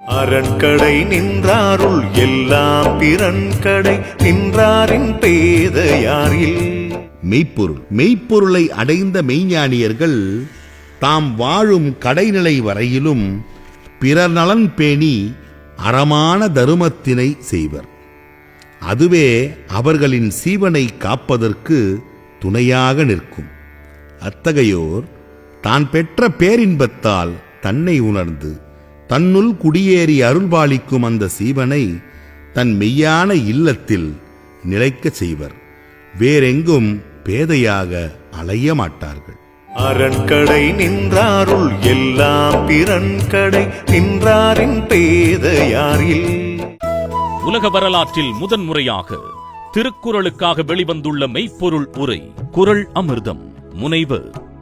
அரண்கடை நின்றாருள் எல்லாம் பிறன்கடை நின்றாரின் பேதையாரில். மெய்ப்பொருள் மெய்ப்பொருளை அடைந்த மெய்ஞானியர்கள் தாம் வாழும் கடைநிலை வரையிலும் பிறர் நலன் பேணி அறமான தருமத்தினை செய்வர். அதுவே அவர்களின் சீவனை காப்பதற்கு துணையாக நிற்கும். அத்தகையோர் தான் பெற்ற பேரின்பத்தால் தன்னை உணர்ந்து தன்னுள் குடியேறி அருள்பாலிக்கும் அந்த சீவனை தன் மெய்யான இல்லத்தில் நிலைக்கச் செய்வர். வேறெங்கும் பேதையாக அலைய மாட்டார்கள். அரண்கடை நின்றாருள் எல்லாம் பிறன்கடை நின்றாரின் பேதையாரில். உலக வரலாற்றில் முதன்முறையாக திருக்குறளுக்காக வெளிவந்துள்ள மெய்ப்பொருள் உரை குறள் அமிர்தம் முனைவர்